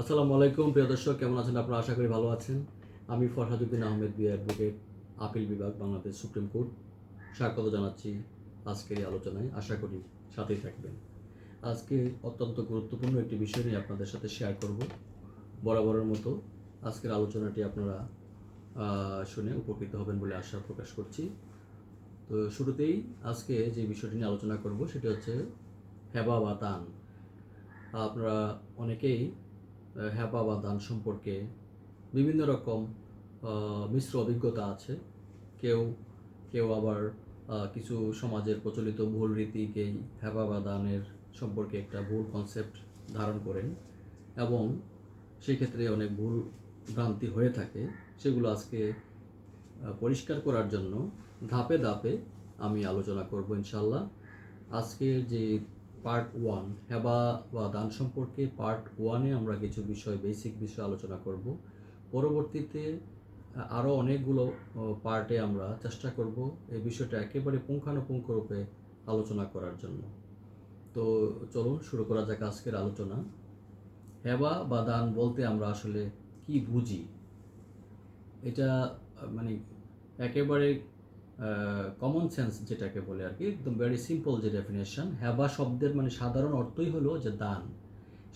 আসসালামু আলাইকুম, প্রিয় দর্শক, কেমন আছেন? আপনারা আশা করি ভালো আছেন। আমি Farhaduddin Ahmed B advocate appeal বিভাগ, বাংলাদেশ সুপ্রিম কোর্ট। স্বাগত জানাচ্ছি আজকের এই আলোচনায়। আশা করি সাথেই থাকবেন। আজকে অত্যন্ত গুরুত্বপূর্ণ একটি বিষয় নিয়ে আপনাদের সাথে শেয়ার করব। বরাবরের মতো আজকের আলোচনাটি আপনারা শুনে উপকৃত হবেন বলে আশা প্রকাশ করছি। তো শুরুতেই আজকে যে বিষয়টি নিয়ে আলোচনা করব, সেটি হচ্ছে হেবা বা দান আপনারা অনেকেই হ্যাপা বা দান সম্পর্কে বিভিন্ন রকম মিশ্র অভিজ্ঞতা আছে। কেউ কেউ আবার কিছু সমাজের প্রচলিত ভুল রীতিকেই হ্যাপা বা দানের সম্পর্কে একটা ভুল কনসেপ্ট ধারণ করেন এবং সেক্ষেত্রে অনেক ভুল ভ্রান্তি হয়ে থাকে। সেগুলো আজকে পরিষ্কার করার জন্য ধাপে ধাপে আমি আলোচনা করব ইনশাল্লাহ আজকের যে পার্ট ওয়ান হেবা বা দান সম্পর্কে পার্ট ওয়ানে আমরা কিছু বিষয় বেসিক বিষয় আলোচনা করব। পরবর্তীতে আরও অনেকগুলো পার্টে আমরা চেষ্টা করব এই বিষয়টা একেবারে পুঙ্খানুপুঙ্খ রূপে আলোচনা করার জন্য। তো চলুন, শুরু করা যাক আজকের আলোচনা। হেবা বা দান বলতে আমরা আসলে কি বুঝি? এটা মানে একেবারে কমন সেন্স যেটাকে বলে আর কি, একদম ভেরি সিম্পল যে ডেফিনেশন হ্যাবা শব্দের মানে সাধারণ অর্থই হলো যে দান।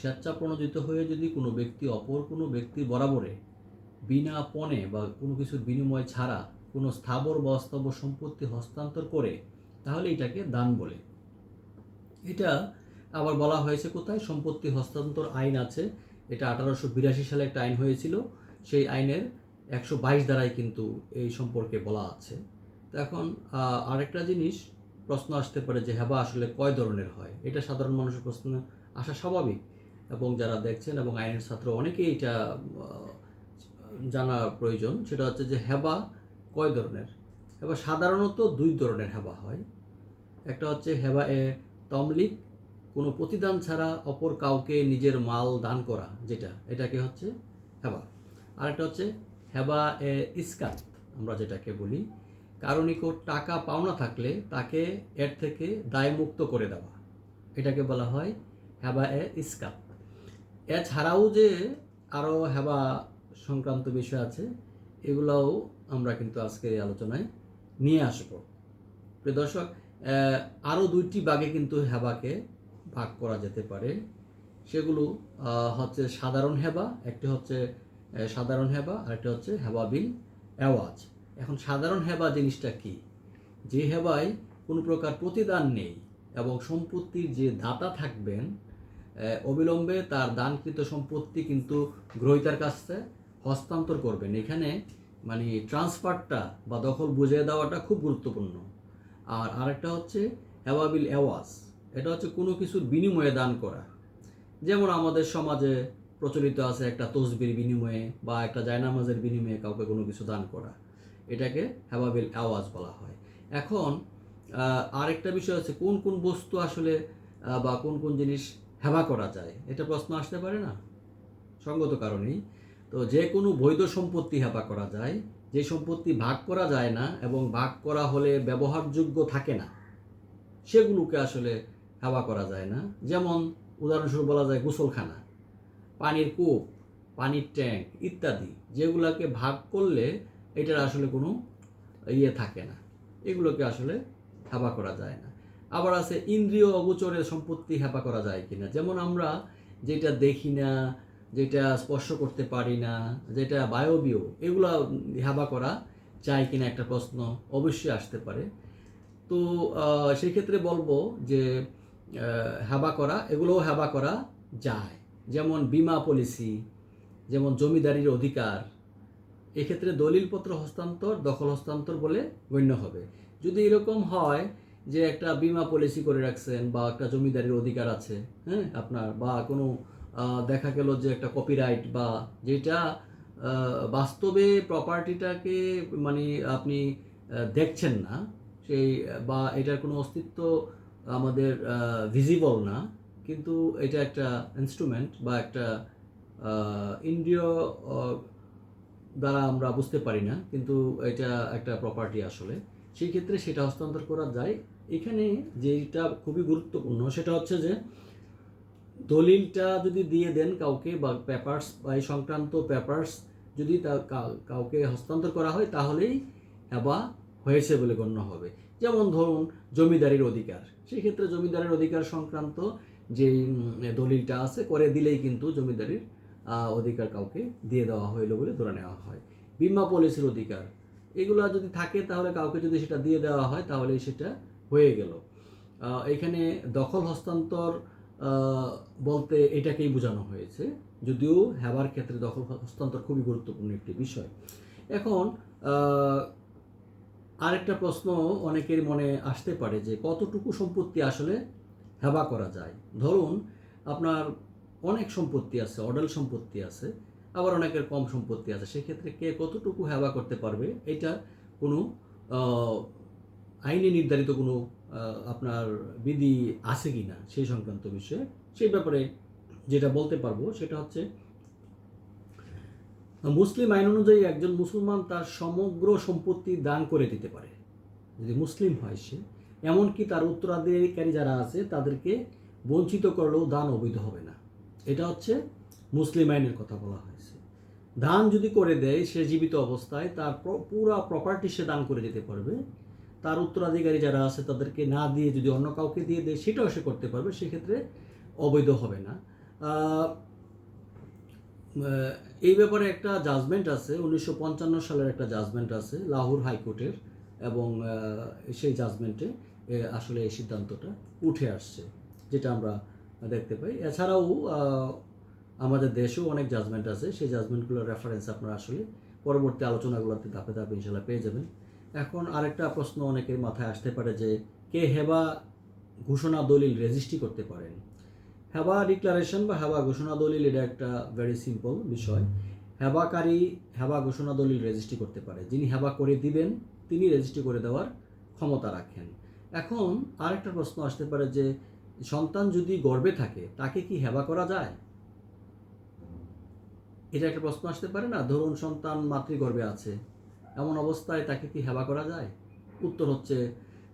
স্বেচ্ছা প্রণোদিত হয়ে যদি কোনো ব্যক্তি অপর কোনো ব্যক্তি বরাবরে বিনা পণে বা কোনো কিছুর বিনিময় ছাড়া কোনো স্থাবর বা অস্থাবর সম্পত্তি হস্তান্তর করে, তাহলে এটাকে দান বলে। এটা আবার বলা হয়েছে কোথায়? সম্পত্তি হস্তান্তর আইন আছে। এটা আঠারোশো বিরাশি সালে একটা আইন হয়েছিল। সেই আইনের একশো বাইশ দ্বারাই কিন্তু এই সম্পর্কে বলা আছে। এখন আরেকটা জিনিস প্রশ্ন আসতে পারে যে হ্যাবা আসলে কয় ধরনের হয়? এটা সাধারণ মানুষের প্রশ্ন আসা স্বাভাবিক। এবং যারা দেখছেন এবং আইনের ছাত্র, অনেকেই এটা জানা প্রয়োজন। সেটা হচ্ছে যে হ্যাবা কয় ধরনের? হেবা সাধারণত দুই ধরনের হ্যাবা হয়। একটা হচ্ছে হেবা এ তমলিক, কোনো প্রতিদান ছাড়া অপর কাউকে নিজের মাল দান করা, যেটা, এটাকে হচ্ছে হেবা আরেকটা হচ্ছে হেবা এ ইস্কাত, আমরা যেটাকে বলি। কারও নিকট টাকা পাওনা থাকলে তাকে এর থেকে দায়মুক্ত করে দেওয়া। এটাকে বলা হয় হ্যাবা এ ইস্কাত। এছাড়াও যে আরও হ্যাবা সংক্রান্ত বিষয় আছে, এগুলোও আমরা কিন্তু আজকের এই আলোচনায় নিয়ে আসব। প্রিয় দর্শক আরও দুইটি বাগে কিন্তু হ্যাবাকে ভাগ করা যেতে পারে। সেগুলো হচ্ছে সাধারণ হেবা, একটি হচ্ছে সাধারণ হেবা, আরেকটি হচ্ছে হ্যাবা হেবাবিল অ্যাওয়াজ এখন সাধারণ হেবা জিনিসটা কি? যে হেবায় কোনো প্রকার প্রতিদান নেই এবং সম্পত্তির যে দাতা থাকবেন অবিলম্বে তার দানকৃত সম্পত্তি কিন্তু গ্রহীতার কাছে হস্তান্তর করবেন। এখানে মানে ট্রান্সফারটা বা দখল বুঝিয়ে দেওয়াটা খুব গুরুত্বপূর্ণ। আর আরেকটা হচ্ছে হেওয়াবিল অ্যাওয়াজ। এটা হচ্ছে কোনো কিছুর বিনিময়ে দান করা। যেমন আমাদের সমাজে প্রচলিত আছে একটা তসবির বিনিময়ে বা একটা জায়নামাজের বিনিময়ে কাউকে কোনো কিছু দান করা। এটাকে হেওয়াবিল আওয়াজ বলা হয়। এখন আরেকটা বিষয় আছে কোন কোন বস্তু আসলে বা কোন কোন জিনিস হেবা করা যায়? এটা প্রশ্ন আসতে পারে না? সঙ্গত কারণেই। তো যে কোনো বৈধ সম্পত্তি হেবা করা যায়, যে সম্পত্তি ভাগ করা যায় না এবং ভাগ করা হলে ব্যবহারযোগ্য থাকে না, সেগুলোকে আসলে হেবা করা যায় না। যেমন, উদাহরণস্বরূপ বলা যায় গোসলখানা, পানির কূপ, পানির ট্যাঙ্ক ইত্যাদি, যেগুলোকে ভাগ করলে এটার আসলে কোনো ইয়ে থাকে না। এগুলোকে আসলে হেবা করা যায় না। আবার আছে ইন্দ্রিয় অগোচরের সম্পত্তি হেপা করা যায় কিনা। যেমন আমরা যেটা দেখি না, যেটা স্পর্শ করতে পারি না, যেটা বায়বীয়, এগুলো হেবা করা যায় কিনা একটা প্রশ্ন অবশ্যই আসতে পারে। তো সেক্ষেত্রে বলব যে হেবা করা, এগুলোও হেবা করা যায়। যেমন বিমা পলিসি, যেমন জমিদারির অধিকার এক্ষেত্রে দলিলপত্র হস্তান্তর, দখল হস্তান্তর বলে গণ্য হবে। যদি এরকম হয় যে একটা বিমা পলিসি করে রাখছেন বা একটা জমিদারির অধিকার আছে হ্যাঁ আপনার, বা কোনো দেখা গেল যে একটা কপিরাইট বা যেটা বাস্তবে প্রপার্টিটাকে মানে আপনি দেখছেন না, সেই, বা এটার কোনো অস্তিত্ব আমাদের ভিজিবল না, কিন্তু এটা একটা ইনস্ট্রুমেন্ট বা একটা ইন্দ্রিয় দ্বারা আমরা বুঝতে পারি না, কিন্তু এটা একটা প্রপার্টি আসলে। সেই ক্ষেত্রে সেটা হস্তান্তর করা যায়। এখানে যেটা খুবই গুরুত্বপূর্ণ সেটা হচ্ছে যে, দলিলটা যদি দিয়ে দেন কাউকে বা পেপার্স বা এই সংক্রান্ত পেপার্স যদি তা কাউকে হস্তান্তর করা হয়, তাহলেই হেবা হয়েছে বলে গণ্য হবে। যেমন ধরুন, জমিদারির অধিকার। সেই ক্ষেত্রে জমিদারের অধিকার সংক্রান্ত যে দলিলটা আছে, করে দিলেই কিন্তু জমিদারির অধিকার কাউকে দিয়ে দেওয়া হইল বলে ধরে নেওয়া হয়। বিমা পলিসির অধিকার। এগুলো যদি থাকে তাহলে কাউকে যদি সেটা দিয়ে দেওয়া হয় তাহলে সেটা হয়ে গেল। এখানে দখল হস্তান্তর বলতে এটাকেই বোঝানো হয়েছে। যদিও হেবার ক্ষেত্রে দখল হস্তান্তর খুবই গুরুত্বপূর্ণ একটি বিষয়। এখন আরেকটা প্রশ্ন অনেকের মনে আসতে পারে যে কতটুকু সম্পত্তি আসলে হেবা করা যায়? ধরুন, আপনার অনেক সম্পত্তি আছে, অডেল সম্পত্তি আছে, আবার অনেকের কম সম্পত্তি আছে। সেক্ষেত্রে কে কতটুকু হেবা করতে পারবে, এটা কোনো আইনে নির্ধারিত কোনো আপনার বিধি আছে কি না সেই সংক্রান্ত বিষয়ে, সেই ব্যাপারে যেটা বলতে পারব সেটা হচ্ছে, মুসলিম আইন অনুযায়ী একজন মুসলমান তার সমগ্র সম্পত্তি দান করে দিতে পারে। যদি মুসলিম হয় সে, এমনকি তার উত্তরাধিকারী যারা আছে তাদেরকে বঞ্চিত করলেও দান অবৈধ হবে না। এটা হচ্ছে মুসলিম আইনের কথা বলা হয়েছে। দান যদি করে দেয়, সে জীবিত অবস্থায় তার প্র- পুরা প্রপার্টি সে দান করে দিতে পারবে। তার উত্তরাধিকারী যারা আছে, তাদেরকে না দিয়ে যদি অন্য কাউকে দিয়ে দেয়, সেটাও সে করতে পারবে, সেক্ষেত্রে অবৈধ হবে না। এই ব্যাপারে একটা জাজমেন্ট আছে, উনিশশো পঞ্চান্ন সালের একটা জাজমেন্ট আছে, লাহোর হাইকোর্টের, এবং সেই জাজমেন্টে আসলে এই সিদ্ধান্তটা উঠে আসছে, যেটা আমরা দেখতে পাই। এছাড়াও আমাদের দেশেও অনেক জাজমেন্ট আছে। সেই জাজমেন্টগুলোর রেফারেন্স আপনারা আসলে পরবর্তী আলোচনাগুলোতে ধাপে ধাপে ইনশাল্লাহ পেয়ে যাবেন। এখন আরেকটা প্রশ্ন অনেকের মাথায় আসতে পারে যে, কে হেবা ঘোষণা দলিল রেজিস্ট্রি করতে পারেন? হেবা ডিক্লারেশন বা হেবা ঘোষণা দলিল, এটা একটা ভেরি সিম্পল বিষয়। হেবাকারী হেবা ঘোষণা দলিল রেজিস্ট্রি করতে পারে। যিনি হেবা করে দিবেন, তিনি রেজিস্ট্রি করে দেওয়ার ক্ষমতা রাখেন। এখন আরেকটা প্রশ্ন আসতে পারে যে সন্তান যদি গর্বে থাকে, তাকে কি হেবা করা যায়? এটা একটা প্রশ্ন আসতে পারে না? ধরুন সন্তান মাতৃগর্ভে আছে, এমন অবস্থায় তাকে কি হেবা করা যায়? উত্তর হচ্ছে,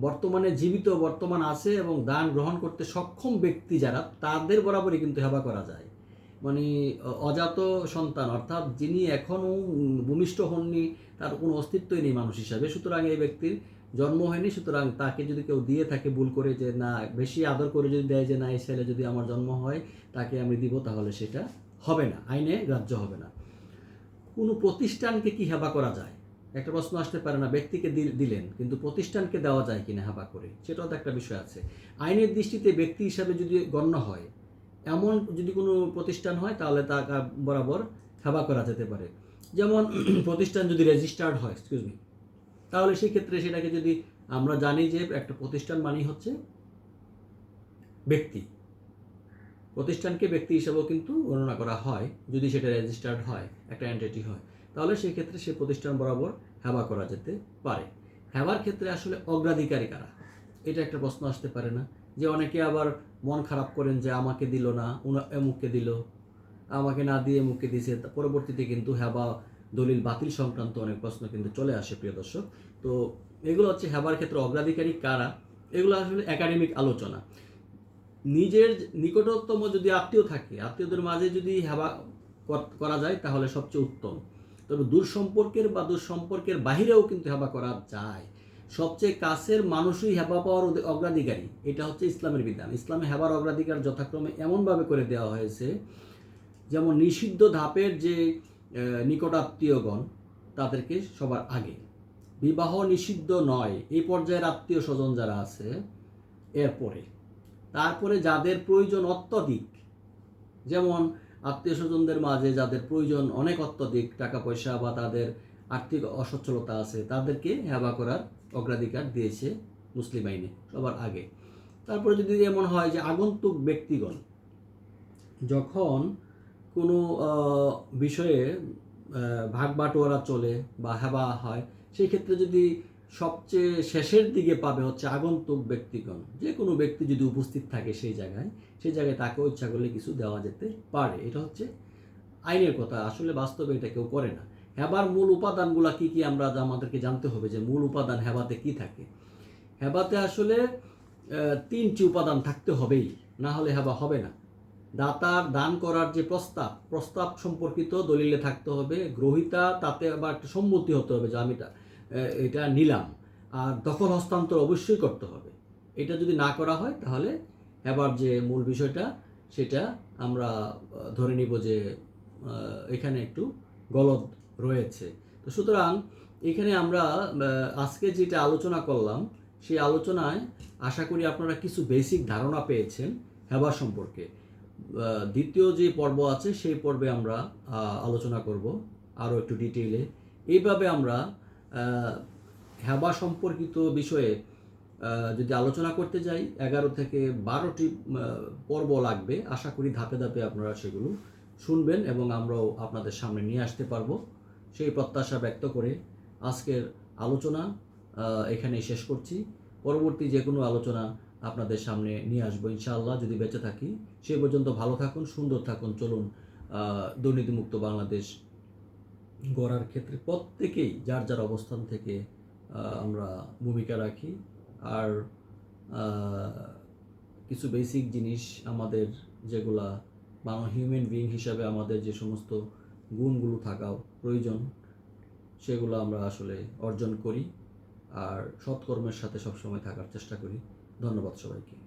বর্তমানে জীবিত বর্তমান আছে এবং দান গ্রহণ করতে সক্ষম ব্যক্তি যারা, তাদের বরাবরই কিন্তু হেবা করা যায়। মানে অজাত সন্তান, অর্থাৎ যিনি এখনও ভূমিষ্ঠ হননি, তার কোনো অস্তিত্বই নেই মানুষ হিসাবে। সুতরাং এই ব্যক্তির জন্ম হয়নি, সুতরাং তাকে যদি কেউ দিয়ে থাকে ভুল করে যে না, বেশি আদর করে যদি দেয় যে না, এই ছেলে যদি আমার জন্ম হয়, তাকে আমি দিব, তাহলে সেটা হবে না, আইনে গ্রাহ্য হবে না। কোনো প্রতিষ্ঠানকে কি হেবা করা যায়? একটা প্রশ্ন আসতে পারে না, ব্যক্তিকে দিলেন, কিন্তু প্রতিষ্ঠানকে দেওয়া যায় কিনা হেবা করে, সেটাও তো একটা বিষয় আছে। আইনের দৃষ্টিতে ব্যক্তি হিসাবে যদি গণ্য হয়, এমন যদি কোনো প্রতিষ্ঠান হয়, তাহলে তা বরাবর হেবা করা যেতে পারে। যেমন, প্রতিষ্ঠান যদি রেজিস্টার্ড হয় এক্সকিউজ মি তাহলে সেই ক্ষেত্রে সেটাকে যদি আমরা জানি যে একটা প্রতিষ্ঠান মানেই হচ্ছে ব্যক্তি। প্রতিষ্ঠানকে ব্যক্তি হিসাবেও কিন্তু গণনা করা হয়, যদি সেটা রেজিস্টার্ড হয়, একটা এন্টিটি হয়। তাহলে সেই ক্ষেত্রে সেই প্রতিষ্ঠান বরাবর হেবা করা যেতে পারে। হেবার ক্ষেত্রে আসলে অগ্রাধিকারী কারা? এটা একটা প্রশ্ন আসতে পারে না। যে অনেকে আবার মন খারাপ করেন যে আমাকে দিল না, উনা- এমুককে দিল, আমাকে না দিয়ে এমুককে দিয়েছে তা পরবর্তীতে কিন্তু হেবা দলিল বাতিল সংক্রান্ত অনেক প্রশ্ন কিন্তু চলে আসে, প্রিয় দর্শক। তো এগুলো হচ্ছে হেবার ক্ষেত্রে অগ্রাধিকারী কারা? এগুলো আসলে একাডেমিক আলোচনা। নিজের নিকটতম যদি আত্মীয় থাকে, আত্মীয়দের মাঝে যদি হেবা করা যায়, তাহলে সবচেয়ে উত্তম। তবে দূর সম্পর্কের বা দূর সম্পর্কের বাহিরেও কিন্তু হেবা করা যায়। সবচেয়ে কাছের মানুষই হেবা পাওয়ার অগ্রাধিকারী। এটা হচ্ছে ইসলামের বিধান। ইসলামে হেবার অগ্রাধিকার যথাক্রমে এমনভাবে করে দেওয়া হয়েছে, যেমন নিষিদ্ধ ধাপের যে নিকটাত্মীয়গণ তাদেরকে সবার আগে। বিবাহ নিষিদ্ধ নয়, এই পর্যায়ের আত্মীয় স্বজন যারা আছে, এরপরে। তারপরে যাদের প্রয়োজন অত্যধিক, যেমন আত্মীয় স্বজনদের মাঝে যাদের প্রয়োজন অনেক অত্যধিক টাকা পয়সা বা তাদের আর্থিক অসচ্ছলতা আছে, তাদেরকে হেবা করার অগ্রাধিকার দিয়েছে মুসলিম আইনে, সবার আগে। তারপরে যদি এমন হয় যে আগন্তুক ব্যক্তিগণ যখন কোনো বিষয়ে ভাগ বাটোয়ারা চলে বা হেবা হয়, সেই ক্ষেত্রে যদি সবচেয়ে শেষের দিকে পাবে হচ্ছে আগন্তুক ব্যক্তিগণ, যে কোনো ব্যক্তি যদি উপস্থিত থাকে সেই জায়গায় সেই জায়গায় তাকে ইচ্ছা করলে কিছু দেওয়া যেতে পারে। এটা হচ্ছে আইনের কথা, আসলে বাস্তবে এটা কেউ করে না। হেবার মূল উপাদানগুলো কি কি আমরা আমাদেরকে জানতে হবে যে মূল উপাদান হেবাতে কি থাকে? হেবাতে আসলে তিনটি উপাদান থাকতে হবেই, না হলে হেবা হবে না। দাতার দান করার যে প্রস্তাব প্রস্তাব সম্পর্কিত দলিলে থাকতে হবে, গ্রহিতা তাতে আবার একটা সম্মতি হতে হবে যে আমি এটা নিলাম। আর দখল হস্তান্তর অবশ্যই করতে হবে। এটা যদি না করা হয় তাহলে এবার যে মূল বিষয়টা, সেটা আমরা ধরে নিব যে এখানে একটু গলদ রয়েছে। তো সুতরাং এখানে আমরা আজকে যেটা আলোচনা করলাম, সেই আলোচনায় আশা করি আপনারা কিছু বেসিক ধারণা পেয়েছেন হেবা সম্পর্কে। দ্বিতীয় যে পর্ব আছে সেই পর্বে আমরা আলোচনা করব আরও একটু ডিটেইলে এইভাবে আমরা আহ, হেবা সম্পর্কিত বিষয়ে যদি আলোচনা করতে যাই এগারো থেকে বারোটি পর্ব লাগবে। আশা করি ধাপে ধাপে আপনারা সেগুলো শুনবেন এবং আমরাও আপনাদের সামনে নিয়ে আসতে পারব। সেই প্রত্যাশা ব্যক্ত করে আজকের আলোচনা আহ, এখানেই শেষ করছি। পরবর্তী যে কোনো আলোচনা আপনাদের সামনে নিয়ে আসব, ইনশাআল্লাহ, যদি বেঁচে থাকি। সে পর্যন্ত ভালো থাকুন, সুন্দর থাকুন, চলুন দুর্নীতিমুক্ত বাংলাদেশ গড়ার ক্ষেত্রে প্রত্যেকেই যার যার অবস্থান থেকে আমরা ভূমিকা রাখি। আর কিছু বেসিক জিনিস আমাদের যেগুলা মানব হিউম্যান বিইং হিসাবে আমাদের যে সমস্ত গুণগুলো থাকা প্রয়োজন, সেগুলো আমরা আসলে অর্জন করি। আর সৎকর্মের সাথে সবসময় থাকার চেষ্টা করি। ধন্যবাদ সবাইকে।